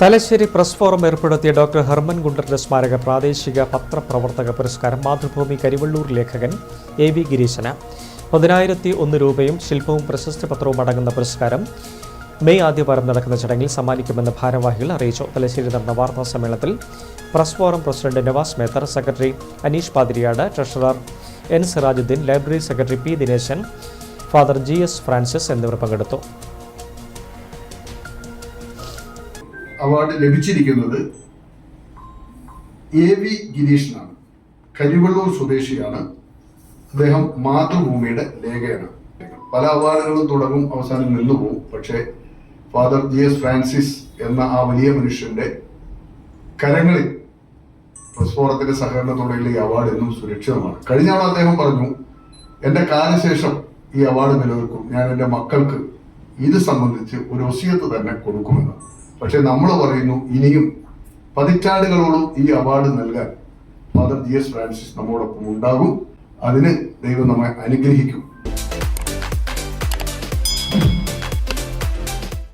Thalassery press forum ഏർപ്പെടുത്തിയ doctor Hermann ഗുണ്ടറിന്റെ സ്മാരക പ്രാദേശിക പത്രപ്രവർത്തക പുരസ്കാരം മാതൃഭൂമി കരിവള്ളൂർ ലേഖകൻ എ വി ഗിരീശന്. പതിനായിരത്തി ഒന്ന് രൂപയും ശില്പവും പ്രശസ്തി പത്രവും അടങ്ങുന്ന പുരസ്കാരം മെയ് ആദ്യവാരം നടക്കുന്ന ചടങ്ങിൽ സമ്മാനിക്കുമെന്ന് ഭാരവാഹികൾ അറിയിച്ചു. തലശ്ശേരി നടന്ന വാർത്താ സമ്മേളനത്തിൽ press forum president Navas Methar secretary Aneesh Pathiriyad treasurer N Sirajuddin library secretary P Dineshan father G S Francis എന്നിവർ പങ്കെടുത്തു. അവാർഡ് ലഭിച്ചിരിക്കുന്നത് എ വി ഗിരീഷിനാണ്. കരിവള്ളൂർ സ്വദേശിയാണ്. അദ്ദേഹം മാതൃഭൂമിയുടെ ലേഖയാണ് പല അവാർഡുകളും തുടങ്ങും അവസാനം നിന്നുപോകും പക്ഷേ ഫാദർ ജി എസ് ഫ്രാൻസിസ് എന്ന ആ വലിയ മനുഷ്യന്റെ കരങ്ങളിൽ പ്രസ് ഫോറത്തിന്റെ സഹകരണത്തോടെയുള്ള ഈ അവാർഡ് എന്നും സുരക്ഷിതമാണ്. കഴിഞ്ഞ ആൾ അദ്ദേഹം പറഞ്ഞു എന്റെ കാലശേഷം ഈ അവാർഡ് നിലനിൽക്കും. ഞാൻ എന്റെ മക്കൾക്ക് ഇത് സംബന്ധിച്ച് ഒരു ഒസിയത്ത് തന്നെ കൊടുക്കുമെന്ന്. പക്ഷെ നമ്മൾ പറയുന്നു ഇനിയും പതിറ്റാണ്ടുകളോളം ഈ അവാർഡ് നൽകാൻ ഫാദർ ജി എസ് ഫ്രാൻസിസ് നമ്മോടൊപ്പം ഉണ്ടാകും. അതിന് ദൈവം നമ്മെ അനുഗ്രഹിക്കും.